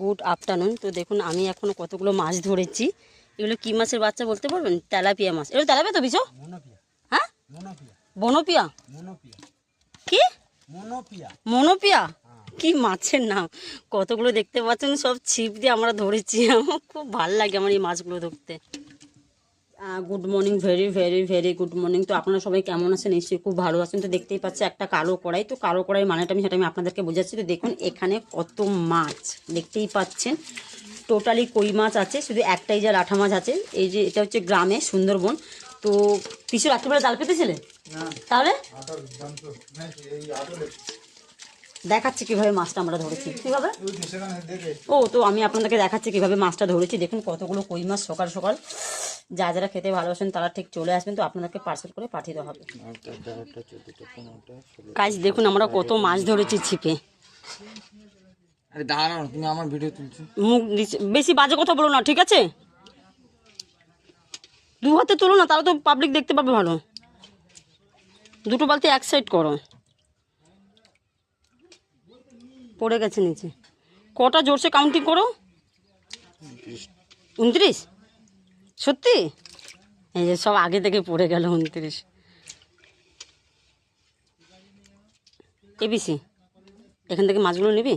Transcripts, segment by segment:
Good afternoon তো দেখুন আমি এখন কতগুলো মাছ ধরেছি। এগুলো কি মাছের বাচ্চা বলতে পারবেন? তেলাপিয়া মাছ। এগুলো তেলাপিয়া তো বিছো হ্যাঁ? বনপিয়া? কি? মনোপিয়া। মনোপিয়া? কি মাছের নাম? কতগুলো দেখতে পাচ্ছেন? সব ছিপ দিয়ে আমরা ধরেছি। আমার খুব ভালো লাগে আমার এই মাছগুলো ধরতে। Good morning very very very good morning তো আপনারা সবাই কেমন আছেন? নিশ্চয়ই খুব ভালো আছেন। তো দেখতেই পাচ্ছি একটা কালো কড়াই। তো কালো কড়াই মানেটা আমি সেটা আমি আপনাদেরকে বোঝাচ্ছি। তো দেখুন এখানে কত মাছ দেখতেই পাচ্ছেন। টোটালি কই মাছ আছে শুধু একটাই যা লাঠা মাছ আছে। এই যে এটা হচ্ছে গ্রামে সুন্দরবন। তো পিছু রাত্রিবেলা জাল পেতেছিলে? তাহলে? দেখাচ্ছি কীভাবে মাছটা আমরা ধরেছি। কীভাবে ও তো আমি আপনাদেরকে দেখাচ্ছি কীভাবে মাছটা ধরেছি। দেখুন কতগুলো কই মাছ সকাল সকাল। যা যারা খেতে ভালোবাসেন তারা ঠিক চলে আসবেন তো আপনাদেরকে পার্সেল করে পাঠিয়ে দেওয়া হবে। কাজ দেখুন আমরা কত মাছ ধরেছি ছিপে। আরে দাঁড়াও না, তুমি আমার ভিডিও তুলছো। মুখ দিচ্ছে বেশি বাজে কথা বলো না ঠিক আছে? দু হাতে তোলো না তাহলে তো পাবলিক দেখতে পাবে ভালো। দুটো বালতি এক সাইড করো। পড়ে গেছে নিচে। কটা জোরসে কাউন্টিং করো? উনত্রিশ? সত্যি? এই যে সব আগে থেকে পড়ে গেল উনত্রিশ। এবিসি এখান থেকে মাছগুলো নিবি?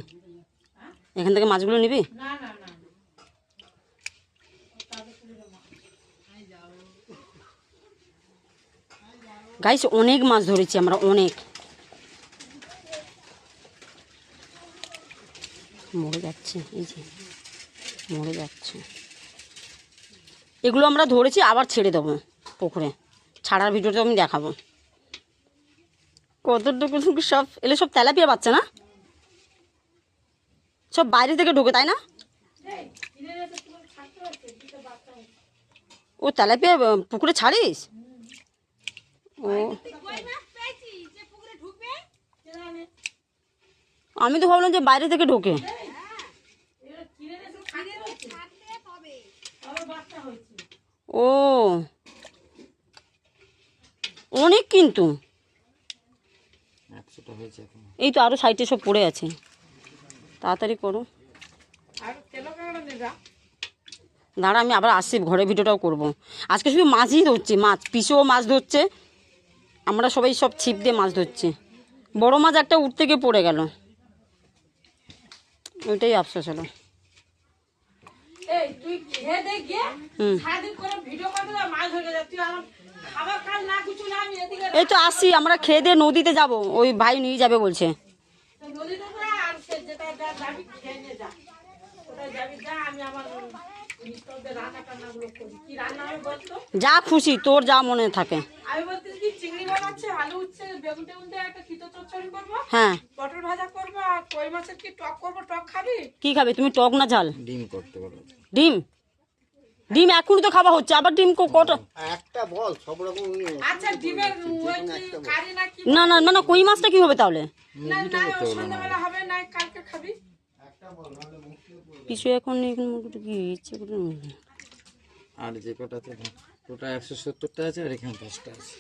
এখান থেকে মাছগুলো নিবি? গাইস অনেক মাছ ধরেছি আমরা, অনেক। মরে যাচ্ছে, এই যে, মরে যাচ্ছে। এগুলো আমরা ধরেছি, আবার ছেড়ে দেবো পুকুরে। ছাড়ার ভিডিওটা আমি দেখাবো। কতটুকু সব, এলে সব তেলাপিয়া বাচ্চা না? সব বাইরে থেকে ঢোকে, তাই না? ও তেলাপিয়া পুকুরে ছাড়িস? ও। আমি তো ভাবলাম যে বাইরে থেকে ঢোকে ও অনেক কিন্তু। এই তো আরও সাইডে সব পড়ে আছে। তাড়াতাড়ি করো। দাঁড়া আমি আবার আসছি ঘরে ভিডিওটাও করব। আজকে শুধু মাছই ধরছি মাছ পিসেও মাছ ধরছে। আমরা সবাই সব ছিপ দিয়ে মাছ ধরছি। বড় মাছ একটা উঠতে গিয়ে পড়ে গেল। ওইটাই আফসোস হলো। এই তুই খেয়ে গিয়ে হুম। সারাদিন করে ভিডিও করতে যা মাছ ধরে তুই আমার এই তো আসছি আমরা খেয়ে দিয়ে নদীতে যাব। ওই ভাই নিয়ে যাবে বলছে। যা খুশি তোর যা মনে থাকে। আমি বলতে কি চিংড়ি বানাচ্ছে আলু উচ্ছে বেগুন টেগুন দিয়ে একটা খিতো চচ্চড়ি করব হ্যাঁ। পটল ভাজা করব আর কই মাছের কি টক করব টক খাবি? কি খাবে তুমি টক না ঝাল? ডিম করতে পারো। ডিম। ডিম এখনই তো খাওয়া হচ্ছে আবার ডিম কো- কটা? আচ্ছা ডিমের ওই কি কারি না কি? না না না না কই মাছটা কি হবে তাহলে? না না সন্ধ্যাবেলা হবে না কালকে খাবি? কিছু এখন এখন মোটামুটি কি ইচ্ছে করে আর যে একশো সত্তরটা আছে আর এখানে দশটা আছে।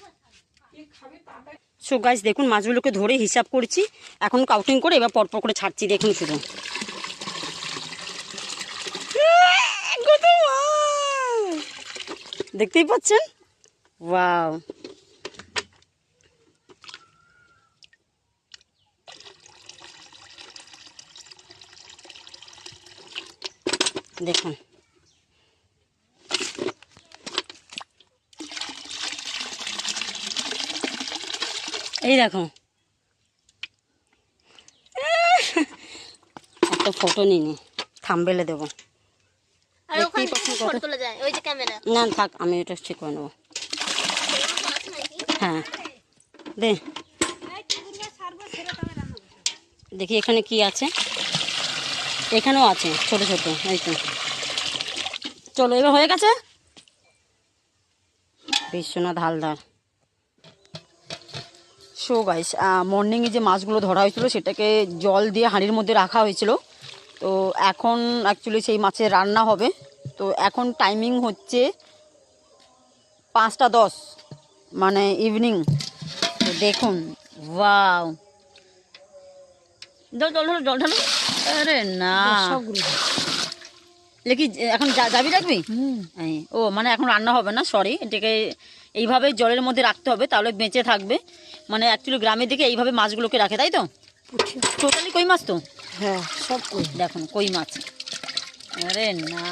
সো গাছ দেখুন মাছগুলোকে ধরে হিসাব করছি এখন কাউন্টিং করে এবার পরপর করে ছাড়ছি দেখুন শুধু কত মাছ! দেখতেই পাচ্ছেন? ওয়াও। দেখুন। এই দেখো। একটা ফটো নিয়ে নি। থামবেলে দেবো। আর ওখান থেকে ফটো তোলা যায় ওই যে ক্যামেরা। না থাক আমি এটা ঠিক করে নেব। হ্যাঁ। দে। দেখি এখানে কি আছে। এখানেও আছে ছোট ছোট এই তো। চলো এবার হয়ে গেছে? বিশ্বনাথ হালদার। সো গাইস মর্নিংয়ে যে মাছগুলো ধরা হয়েছিল সেটাকে জল দিয়ে হাঁড়ির মধ্যে রাখা হয়েছিল। তো এখন অ্যাকচুয়ালি সেই মাছের রান্না হবে। তো এখন টাইমিং হচ্ছে পাঁচটা দশ মানে ইভিনিং তো দেখুন ওয়াও জল জল ঢালো জল ঢালো। আরে না। কি এখন যা- যাবি রাখবি? ও মানে এখন রান্না হবে না সরি এটাকে এইভাবে জলের মধ্যে রাখতে হবে তাহলে বেঁচে থাকবে। মানে অ্যাকচুয়ালি গ্রামের দিকে এইভাবে মাছগুলোকে রাখে তাই তো? টোটালি কই মাছ তো? হ্যাঁ সব কই? দেখুন কই মাছ? আরে না।